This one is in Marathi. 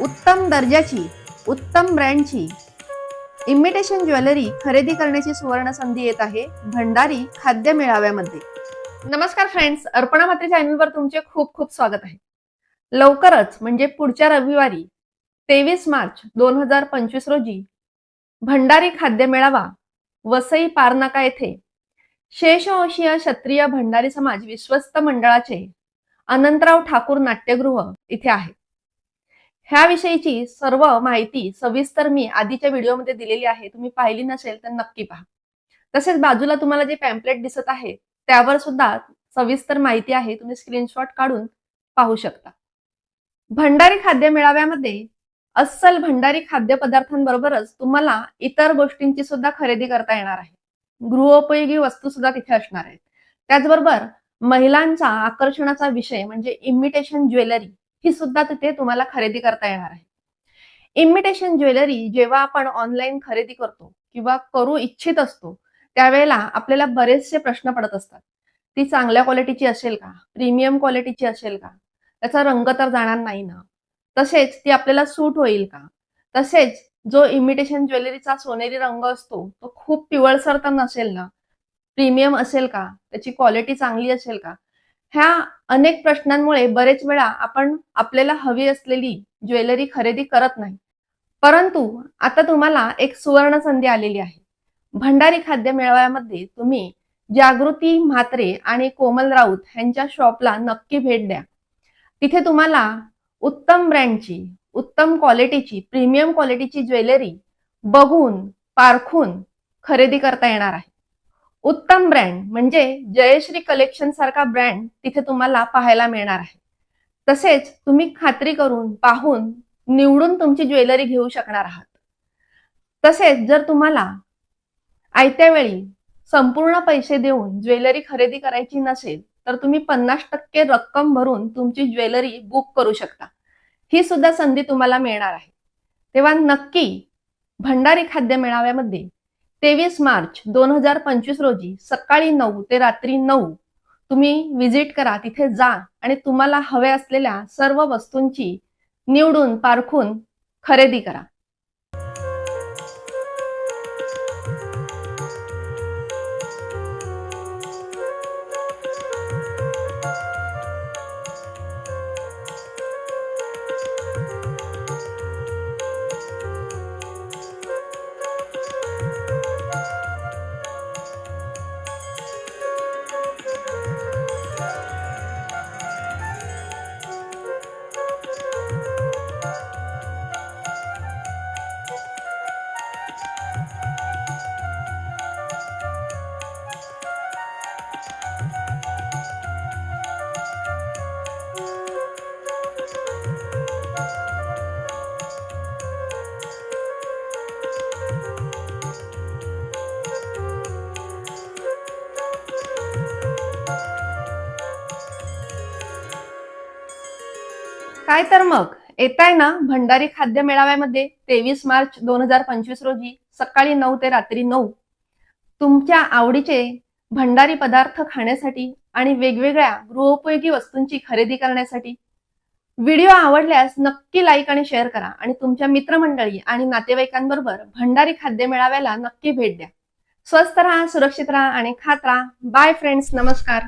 उत्तम दर्जाची उत्तम ब्रँडची. इमिटेशन ज्वेलरी खरेदी करण्याची सुवर्ण संधी येत आहे भंडारी खाद्य मेळाव्यामध्ये. नमस्कार फ्रेंड्स अर्पणा मात्री चॅनलवर तुमचे खूप खूप स्वागत आहे. लवकरच म्हणजे पुढच्या रविवारी तेवीस मार्च दोन हजार पंचवीस रोजी भंडारी खाद्य मेळावा वसई पारनाका येथे शेषवंशीय क्षत्रिय भंडारी समाज विश्वस्त मंडळाचे अनंतराव ठाकूर नाट्यगृह इथे आहे. ह्याविषयीची सर्व माहिती सविस्तर मी आधीच्या व्हिडिओमध्ये दिलेली आहे. तुम्ही पाहिली नसेल तर नक्की पहा. तसेच बाजूला तुम्हाला जे पॅम्पलेट दिसत आहे त्यावर सुद्धा सविस्तर माहिती आहे. तुम्ही स्क्रीनशॉट काढून पाहू शकता. भंडारी खाद्य मेळाव्यामध्ये अस्सल भंडारी खाद्यपदार्थांबरोबरच तुम्हाला इतर गोष्टींची सुद्धा खरेदी करता येणार आहे. गृहोपयोगी वस्तू सुद्धा तिथे असणार आहेत. त्याचबरोबर महिलांचा आकर्षणाचा विषय म्हणजे इमिटेशन ज्वेलरी ही सुद्धा तिथे तुम्हाला खरेदी करता येणार आहे. इमिटेशन ज्वेलरी जेव्हा आपण ऑनलाईन खरेदी करतो किंवा करू इच्छित असतो त्यावेळेला आपल्याला बरेचसे प्रश्न पडत असतात. ती चांगल्या क्वालिटीची असेल का? प्रीमियम क्वालिटीची असेल का? त्याचा रंग तर जाणार नाही ना? तसेच ती आपल्याला सूट होईल का? तसेच जो इमिटेशन ज्वेलरीचा सोनेरी रंग असतो तो खूप पिवळसर तर नसेल ना? प्रीमियम असेल का? त्याची क्वालिटी चांगली असेल का? ह्या अनेक प्रश्नांमुळे बरेच वेळा आपण आपल्याला हवी असलेली ज्वेलरी खरेदी करत नाही. परंतु आता तुम्हाला एक सुवर्ण संधी आलेली आहे. भंडारी खाद्य मेळाव्यामध्ये तुम्ही जागृती म्हात्रे आणि कोमल राऊत यांच्या शॉपला नक्की भेट द्या. तिथे तुम्हाला उत्तम ब्रँडची उत्तम क्वालिटीची प्रीमियम क्वालिटीची ज्वेलरी बघून पारखून खरेदी करता येणार आहे. उत्तम ब्रँड म्हणजे जयश्री कलेक्शन सारखा ब्रँड तिथे तुम्हाला पाहायला मिळणार आहे. तसेच तुम्ही खात्री करून पाहून निवडून तुमची ज्वेलरी घेऊ शकणार आहात. तसेच जर तुम्हाला आयत्या वेळी संपूर्ण पैसे देऊन ज्वेलरी खरेदी करायची नसेल तर तुम्ही पन्नास टक्के रक्कम भरून तुमची ज्वेलरी बुक करू शकता. ही सुद्धा संधी तुम्हाला मिळणार आहे. तेव्हा नक्की भंडारी खाद्य मेळाव्यामध्ये तेवीस मार्च दोन हजार पंचवीस रोजी सकाळी नऊ ते रात्री नऊ तुम्ही विजिट करा तिथे जा आणि तुम्हाला हव्या असलेल्या सर्व वस्तूंची निवडून पारखून खरेदी करा. काय तर मग? येताय ना भंडारी खाद्य मेळाव्यामध्ये तेवीस मार्च दोन हजार पंचवीस रोजी सकाळी नऊ ते रात्री नऊ. तुमच्या आवडीचे भंडारी पदार्थ खाण्यासाठी आणि वेगवेगळ्या गृहोपयोगी वस्तूंची खरेदी करण्यासाठी. व्हिडिओ आवडल्यास नक्की लाईक आणि शेअर करा आणि तुमच्या मित्रमंडळी आणि नातेवाईकांबरोबर भंडारी खाद्य मेळाव्याला नक्की भेट द्या. स्वस्त राहा सुरक्षित राहा आणि खात राहा. बाय फ्रेंड्स नमस्कार.